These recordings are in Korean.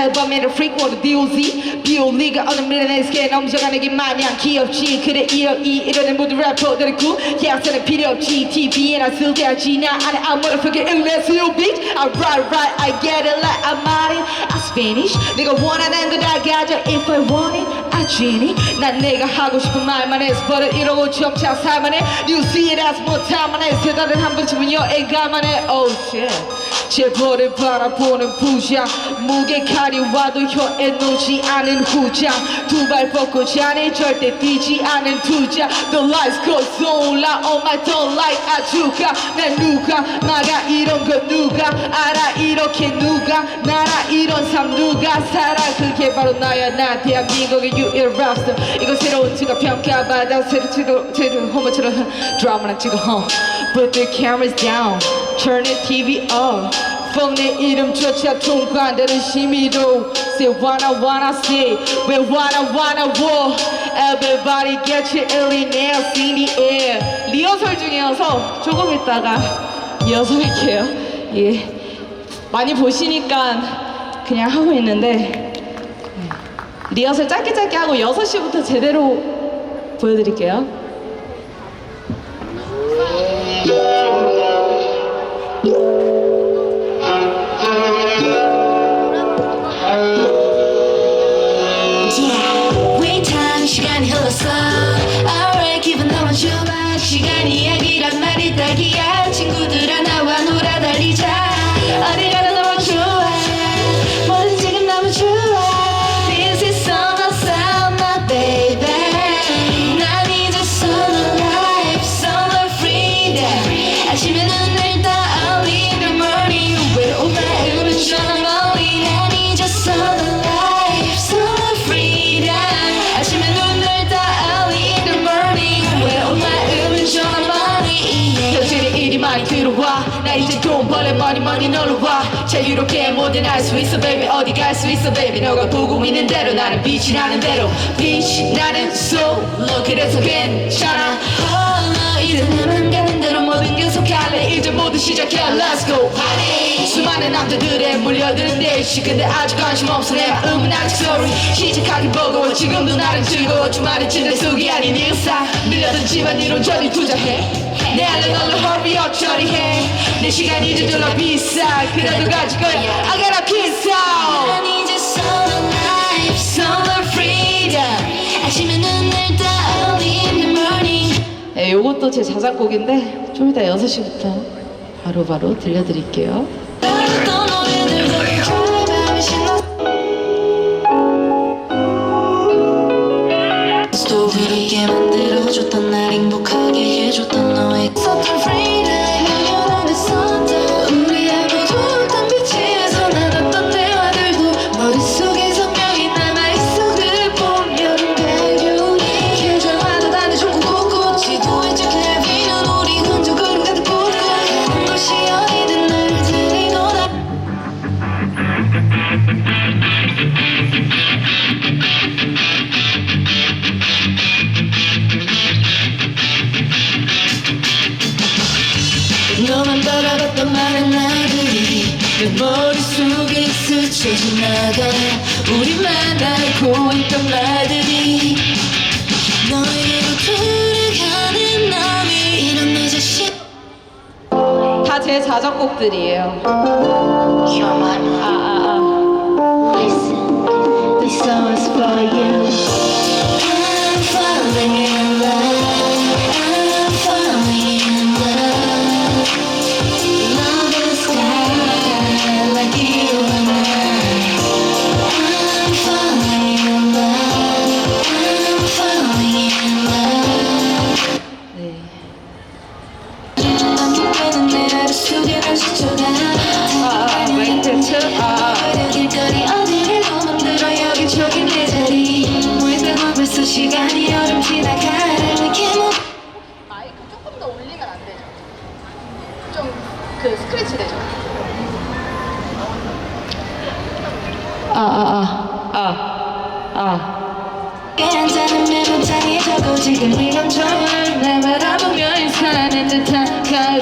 앨범 에는 freakwater DOZ 비올리가 어느 밀어내스게 넘쳐가는 게 마냥 귀엽지 그래 이러이 이러는 모든 래퍼들의 구 계약서는 필요 없지 TV에나 쓸데없지 나 안에 아무나 figure unless you bitch. I write right I get it like I'm on it I Spanish 내가 원하는 거 다 가져 if I want it I genie. 난 내가 하고 싶은 말만 해서 버려 이러고 점차 살만해 You see it as 못할만 해 세달에 한 번쯤은 여행 가만 해 Oh shit 제벌을 바라보는 부장 무게 가려와도 혀에 놓지 않은 후장 두발 뻗고 자네 절대 뛰지 않은 투자. The lights go so loud Oh my don't like 아주가 난 누가? 나가 이런 거 누가? 알아 이렇게 누가? 나라 이런 삶 누가? 살아 그게 바로 나야. 나 대한민국의 유일 랩스터 이거 새로운 지가 평가받아. 새로 치고 새로 호모처럼. 드라마나 찍어 huh. Put the cameras down Turn the TV up 폰내 이름조차 통과한다는 심의도 Say wanna wanna say We wanna wanna war Everybody get your nails in the air 리허설 중이어서 조금 있다가 이어서 할게요 예 많이 보시니까 그냥 하고 있는데 네. 리허설 짧게 짧게 하고 6시부터 제대로 보여드릴게요 나 이제 돈 벌래 money money 놀러와 자유롭게 뭐든 할수 있어 baby. 어디 갈 수 있어 baby? 너가 보고 있는 대로 나는 빛이 나는 대로. 빛이 나는 solo 그래서 괜찮아? 홀로 이제 나만 가는 대로 뭐든 계속할래. 이제 모두 시작해 let's go. Party. 수많은 남자들의 몰려드는 내시. 근데 아직 관심 없어 내 마음은 아직 sorry 시작하기 버거워. 지금도 나는 즐거워. 주말에 침대 속이 아닌 일상. 밀려든 집안일 온전히 투자해 내 얼른 hurry up 처리해 내 시간이 저절로 비싸 그래도 가질 거야 I gotta kiss out 난 이제 summer life summer freedom 아침에 눈을 떠 early in the morning 네, 요것도 제 자작곡인데 좀 이따 6시부터 바로바로 들려드릴게요 내 머릿속에 스쳐 지나가 우리만 알고 있던 말들이 너에게로 돌아가는 맘이 이런 내 자신. 다 제 자작곡들이에요. You're my 아, love 아, 아. Listen, this song is for you 시간이 여름 지나가 이렇게 못 마이크 조금 더 올리면 안 되죠? 좀 그 스크래치 되죠? 아, 아, 아, 아, 아. 괜찮은 메모장에 적어 지금 이 감정을 날 바라보며 인사하는 듯한 가을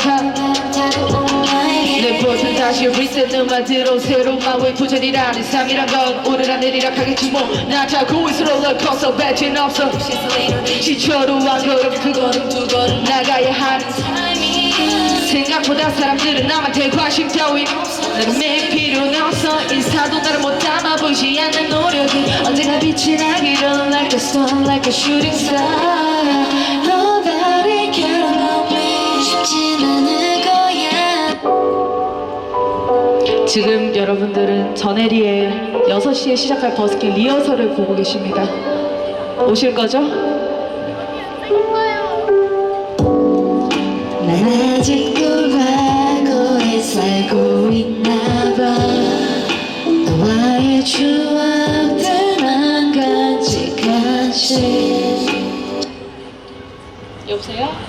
다 다시 리셋 음악으로 새로운 마음의 부전이라는 삶이란 건 오르락내리락 하겠지 뭐나 타고 있어 롤러코스터 배진 없어. 지쳐도 한 걸음 두 걸음 두 걸음 나가야 하는 생각보다 사람들은 남한테 관심 따윈 나는 매일 필요는 없어. 인사도 나를 못 담아 보이지 않는 노력이 언제나 빛이 나기를 Like a sun, like a shooting star 지금 여러분들은 전혜리의 6시에 시작할 버스킹 리허설을 보고 계십니다. 오실 거죠? 난 아직 꿈하고에 살고 있나 봐 너와의 추억들만 간직하지 여보세요?